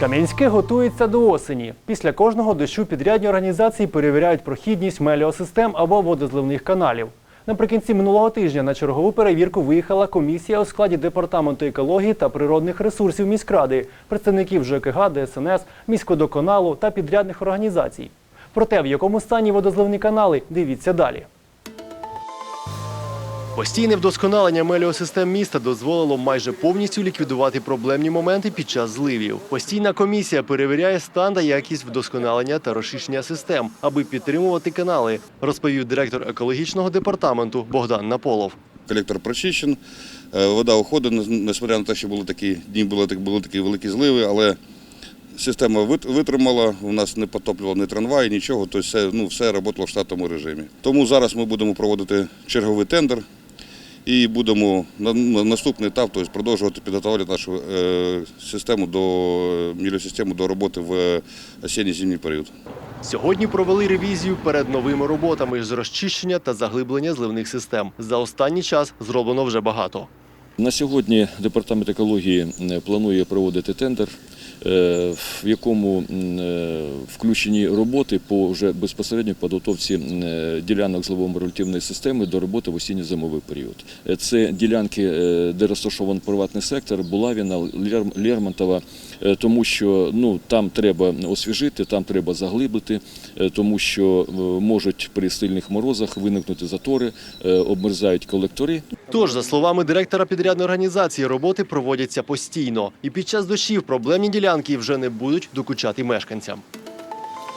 Кам'янське готується до осені. Після кожного дощу підрядні організації перевіряють прохідність меліосистем або водозливних каналів. Наприкінці минулого тижня на чергову перевірку виїхала комісія у складі департаменту екології та природних ресурсів міськради, представників ЖКГ, ДСНС, міськводоканалу та підрядних організацій. Про те, в якому стані водозливні канали, дивіться далі. Постійне вдосконалення меліосистем міста дозволило майже повністю ліквідувати проблемні моменти під час зливів. Постійна комісія перевіряє стан та якість вдосконалення та розчищення систем, аби підтримувати канали, розповів директор екологічного департаменту Богдан Наполов. Колектор прочищен, е, вода уходить, несмотря на те, що були такі дні, були, так- були такі великі зливи, але система вит- витримала, у нас не потоплював ні трамваї, нічого, тобто все, ну, все працювало в штатному режимі. Тому зараз ми будемо проводити черговий тендер і будемо на, на наступний етап тобто, продовжувати підготовлювати нашу е, систему до міліосистему до роботи в осінньо-зимній період. Сьогодні провели ревізію перед новими роботами з розчищення та заглиблення зливних систем. За останній час зроблено вже багато. На сьогодні департамент екології е, планує проводити тендер, в якому е, включені роботи по вже безпосередньо підготовці е, ділянок зливово-релятивної системи до роботи в осінньо-зимовий період. Е, Це ділянки, е, де розташований приватний сектор, Булавіна, Лер- Лермонтова, е, тому що ну, там треба освіжити, там треба заглибити, е, тому що е, можуть при сильних морозах виникнути затори, е, обмерзають колектори, Тож, за словами директора підрядної організації, роботи проводяться постійно. І під час дощів проблемні ділянки вже не будуть докучати мешканцям.